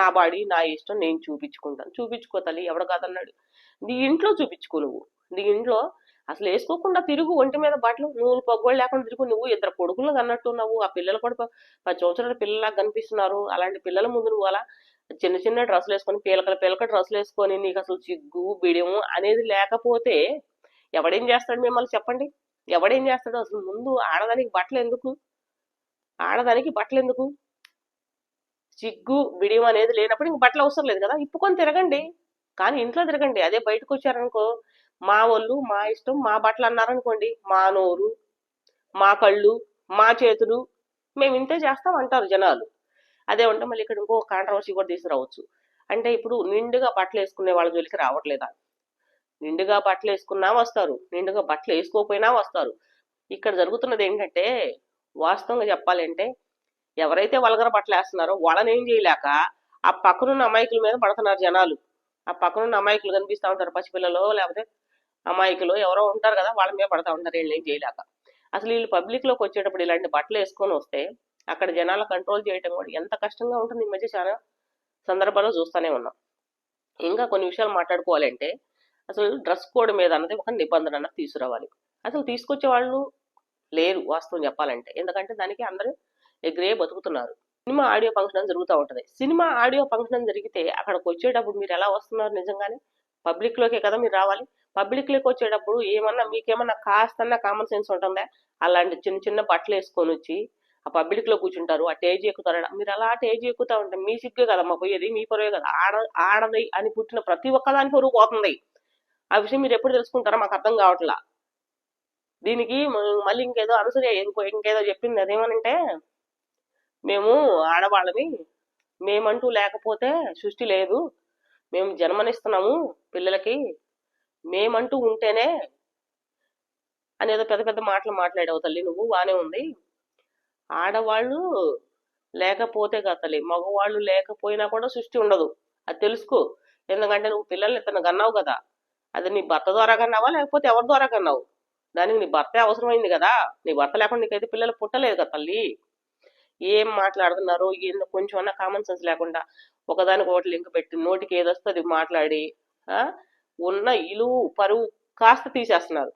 నా బాడీ నా ఇష్టం నేను చూపించుకుంటాను. చూపించుకో తల్లి ఎవడు కాదన్నాడు నీ ఇంట్లో చూపించుకో నువ్వు. నీ ఇంట్లో అసలు వేసుకోకుండా తిరుగు ఒంటి మీద బట్టలు నువ్వు పగ్గోళ్ళు లేకుండా తిరుగు. నువ్వు ఇద్దరు కొడుకులు కన్నట్టున్నావు. ఆ పిల్లలు కూడా పది సంవత్సరాల పిల్లలా కనిపిస్తున్నారు. అలాంటి పిల్లల ముందు నువ్వు అలా చిన్న చిన్న డ్రెస్సులు వేసుకొని పీలకల పీలక డ్రెస్సులు వేసుకొని నీకు అసలు చిగ్గు బిడియం అనేది లేకపోతే ఎవడేం చేస్తాడు మిమ్మల్ని చెప్పండి? ఎవడేం చేస్తాడు? అసలు ముందు ఆడదానికి బట్టలు ఎందుకు? ఆడదానికి బట్టలు ఎందుకు? చిగ్గు బిడియం అనేది లేనప్పుడు ఇంక బట్టలు అవసరం లేదు కదా. ఇప్పుకొని తిరగండి. కానీ ఇంట్లో తిరగండి. అదే బయటకు వచ్చారనుకో మా వాళ్ళు మా ఇష్టం మా బట్టలు అన్నారనుకోండి మా నోరు మా కళ్ళు మా చేతులు మేము ఇంతే చేస్తాం అంటారు జనాలు. అదే ఉంటే మళ్ళీ ఇక్కడ ఇంకో కాంట్రవర్సీ కూడా తీసుకురావచ్చు. అంటే ఇప్పుడు నిండుగా బట్టలు వేసుకునే వాళ్ళ జోలికి రావట్లేదా? నిండుగా బట్టలు వేసుకున్నా వస్తారు. నిండుగా బట్టలు వేసుకోకపోయినా వస్తారు. ఇక్కడ జరుగుతున్నది ఏంటంటే వాస్తవంగా చెప్పాలంటే ఎవరైతే వల్గర బట్టలు వేస్తున్నారో వాళ్ళని ఏం చేయలేక ఆ పక్కనున్న అమాయకుల మీద పడుతున్నారు జనాలు. ఆ పక్కనున్న అమాయకులు కనిపిస్తూ ఉంటారు పసిపిల్లలు లేకపోతే అమాయకులు ఎవరో ఉంటారు కదా వాళ్ళ మీద పడతా ఉంటారు వీళ్ళు ఏం చేయలేక. అసలు వీళ్ళు పబ్లిక్లోకి వచ్చేటప్పుడు ఇలాంటి బట్టలు వేసుకొని వస్తే అక్కడ జనాల కంట్రోల్ చేయటం కూడా ఎంత కష్టంగా ఉంటుంది ఈ మధ్య చాలా సందర్భాల్లో చూస్తూనే ఉన్నాం. ఇంకా కొన్ని విషయాలు మాట్లాడుకోవాలంటే అసలు డ్రెస్ కోడ్ మీద అన్నది ఒక నిబంధన అన్నది తీసుకురావాలి. అసలు తీసుకొచ్చే వాళ్ళు లేరు వాస్తవం చెప్పాలంటే. ఎందుకంటే దానికి అందరూ ఎగ్రే బతుకుతున్నారు. సినిమా ఆడియో ఫంక్షన్ జరుగుతూ ఉంటుంది. సినిమా ఆడియో ఫంక్షన్ జరిగితే అక్కడికి వచ్చేటప్పుడు మీరు ఎలా వస్తున్నారు నిజంగానే? పబ్లిక్ లోకే కదా మీరు రావాలి. పబ్లిక్లోకి వచ్చేటప్పుడు ఏమన్నా మీకేమన్నా కాస్తన్నా కామన్ సెన్స్ ఉంటుందా? అలాంటి చిన్న చిన్న బట్టలు వేసుకొని వచ్చి ఆ పబ్లిక్లో కూర్చుంటారు. ఆ టేజ్ ఎక్కుతారు మీరు అలా టేజ్ ఎక్కుతా ఉంటే మీ సిగ్గే కదమ్మా పోయేది మీ పొరవే కదా. ఆడ ఆడది అని పుట్టిన ప్రతి ఒక్కదాని పొరుగు పోతుంది. ఆ విషయం మీరు ఎప్పుడు తెలుసుకుంటారో మాకు అర్థం కావట్లా. దీనికి మళ్ళీ ఇంకేదో అనుసరి ఇంకో ఇంకేదో చెప్పింది అదేమనంటే మేము ఆడవాళ్ళని మేమంటూ లేకపోతే సృష్టి లేదు. మేము జన్మనిస్తున్నాము పిల్లలకి. మేమంటూ ఉంటేనే అనేదో పెద్ద పెద్ద మాటలు మాట్లాడావు తల్లి నువ్వు బానే ఉంది. ఆడవాళ్ళు లేకపోతే కదా తల్లి మగవాళ్ళు లేకపోయినా కూడా సృష్టి ఉండదు. అది తెలుసుకో. ఎందుకంటే నువ్వు పిల్లల్ని ఇతను కన్నావు కదా. అది నీ భర్త ద్వారా కన్నావా లేకపోతే ఎవరి ద్వారా కన్నావు? దానికి నీ భర్తే అవసరమైంది కదా. నీ భర్త లేకుండా నీకైతే పిల్లలు పుట్టలేదు కదా తల్లి. ఏం మాట్లాడుతున్నారు ఏందో కొంచెం కామన్ సెన్స్ లేకుండా ఒకదానికి ఒకటి లింక్ పెట్టి నోటికి ఏదొస్తుంది మాట్లాడి ఉన్న ఇలు పరువు కాస్త తీసేస్తున్నారు.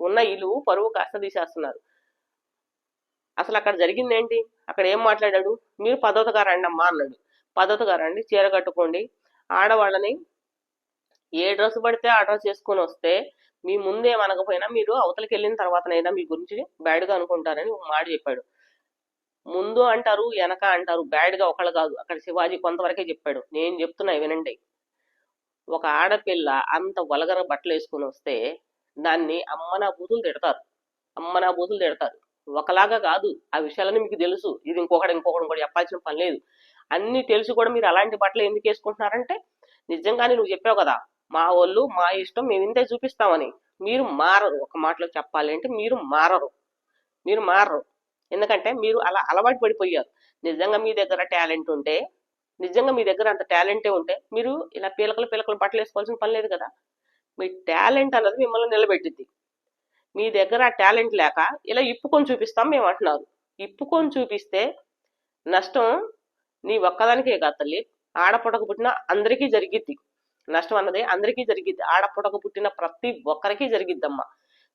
ఉన్న ఇలువు పరువు కాస్త తీసేస్తున్నారు. అసలు అక్కడ జరిగింది ఏంటి అక్కడ ఏం మాట్లాడాడు? మీరు పద్ధతిగా రండి అమ్మా అన్నాడు. పద్ధతిగా రండి చీర కట్టుకోండి. ఆడవాళ్ళని ఏ డ్రెస్ పడితే ఆ డ్రెస్ చేసుకొని వస్తే మీ ముందే మనకపోయినా మీరు అవతలకి వెళ్ళిన తర్వాతనైనా మీ గురించి బ్యాడ్గా అనుకుంటారని ఒక మాట చెప్పాడు. ముందు అంటారు వెనక అంటారు. బ్యాడ్గా ఒకళ్ళు కాదు. అక్కడ శివాజీ కొంతవరకే చెప్పాడు. నేను చెప్తున్నా వినండి. ఒక ఆడపిల్ల అంత వలగర బట్టలు వేసుకొని వస్తే దాన్ని అమ్మ నా బూతులు తిడతారు. అమ్మ నా బూతులు తిడతారు. ఒకలాగా కాదు. ఆ విషయాలని మీకు తెలుసు. ఇది ఇంకొకటి ఇంకొకటి కూడా చెప్పాల్సిన పని లేదు. అన్ని తెలిసి కూడా మీరు అలాంటి బట్టలు ఎందుకు వేసుకుంటున్నారంటే నిజంగానే నువ్వు చెప్పావు కదా మా వాళ్ళు మా ఇష్టం మేము ఇంతే చూపిస్తామని. మీరు మారరు. ఒక మాటలో చెప్పాలి అంటే మీరు మారరు. మీరు మారరు. ఎందుకంటే మీరు అలా అలవాటు పడిపోయారు. నిజంగా మీ దగ్గర టాలెంట్ ఉంటే నిజంగా మీ దగ్గర అంత టాలెంటే ఉంటే మీరు ఇలా పీలకలు పీలకలు బట్టలు వేసుకోవాల్సిన పని లేదు కదా. మీ టాలెంట్ అన్నది మిమ్మల్ని నిలబెట్టింది మీ దగ్గర టాలెంట్ లేక ఇలా ఇప్పుకొని చూపిస్తాం మేము అంటున్నారు. ఇప్పుకొని చూపిస్తే నష్టం నీ ఒక్కదానికే కాదు తల్లి. ఆడపుటకు పుట్టిన అందరికీ జరిగిద్ది. నష్టం అన్నది అందరికీ జరిగిద్ది. ఆడపుటకు పుట్టిన ప్రతి ఒక్కరికి జరిగిద్దమ్మా.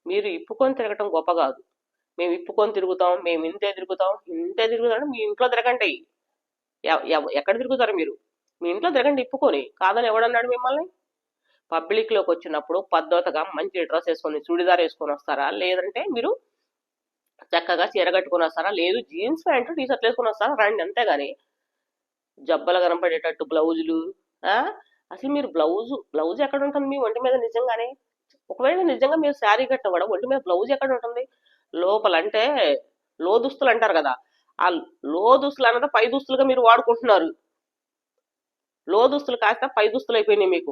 మీరు ఇప్పుకొని తిరగటం గొప్ప కాదు. మేము ఇప్పుకొని తిరుగుతాం మేము ఇంతే తిరుగుతాం ఇంతే తిరుగుతాం మీ ఇంట్లో తిరగండి. ఎక్కడ తిరుగుతారు మీరు? మీ ఇంట్లో తిరగండి ఇప్పుకొని. కాదని ఎవడన్నాడు మిమ్మల్ని? పబ్లిక్లోకి వచ్చినప్పుడు పద్ధతిగా మంచి డ్రెస్ వేసుకొని చూడిదార్ వేసుకొని వస్తారా? లేదంటే మీరు చక్కగా చీరగట్టుకుని వస్తారా? లేదు జీన్స్ ప్యాంటు టీ షర్ట్లు వేసుకొని వస్తారా? రండి అంతేగాని. జబ్బలు కనపడేటట్టు బ్లౌజులు ఆ? అసలు మీరు బ్లౌజ్ బ్లౌజ్ ఎక్కడ ఉంటుంది మీ ఒంటి మీద నిజంగానే? ఒకవేళ నిజంగా మీరు శారీ కట్టిన కూడా ఒంటి మీద బ్లౌజ్ ఎక్కడ ఉంటుంది? లోపల అంటే లో దుస్తులు అంటారు కదా. ఆ లో దుస్తులు అన్నది పై దుస్తులుగా మీరు వాడుకుంటున్నారు. లో దుస్తులు కాస్త పై దుస్తులు అయిపోయినాయి మీకు.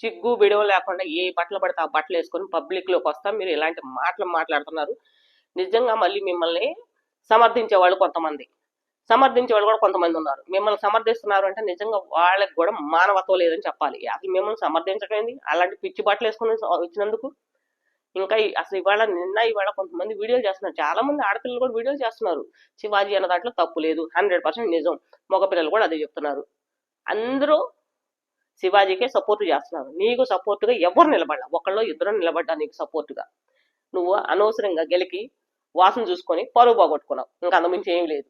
చిగ్గు బిడవ లేకుండా ఏ బట్టలు పడితే ఆ బట్టలు వేసుకొని పబ్లిక్లోకి మీరు ఇలాంటి మాటలు మాట్లాడుతున్నారు. నిజంగా మళ్ళీ మిమ్మల్ని సమర్థించే వాళ్ళు కొంతమంది. సమర్థించే వాళ్ళు కూడా కొంతమంది ఉన్నారు. మిమ్మల్ని సమర్థిస్తున్నారు అంటే నిజంగా వాళ్ళకి కూడా మానవత్వం లేదని చెప్పాలి. అసలు మిమ్మల్ని సమర్థించడం అలాంటి పిచ్చి బట్టలు వేసుకుని వచ్చినందుకు ఇంకా అసలు ఇవాళ నిన్న ఇవాళ కొంతమంది వీడియోలు చేస్తున్నారు. చాలా మంది ఆడపిల్లలు కూడా వీడియోలు చేస్తున్నారు. శివాజీ అన్న దాంట్లో తప్పు లేదు. హండ్రెడ్ పర్సెంట్ నిజం. మగపిల్లలు కూడా అదే చెప్తున్నారు. అందరూ శివాజీకే సపోర్ట్ చేస్తున్నారు. నీకు సపోర్టుగా ఎవరు నిలబడ్డా ఒకళ్ళు ఇద్దరు నిలబడ్డా నీకు సపోర్టుగా? నువ్వు అనవసరంగా గెలికి వాసన చూసుకొని పరువు పోగొట్టుకున్నావు. ఇంకా అంతమించి ఏం లేదు.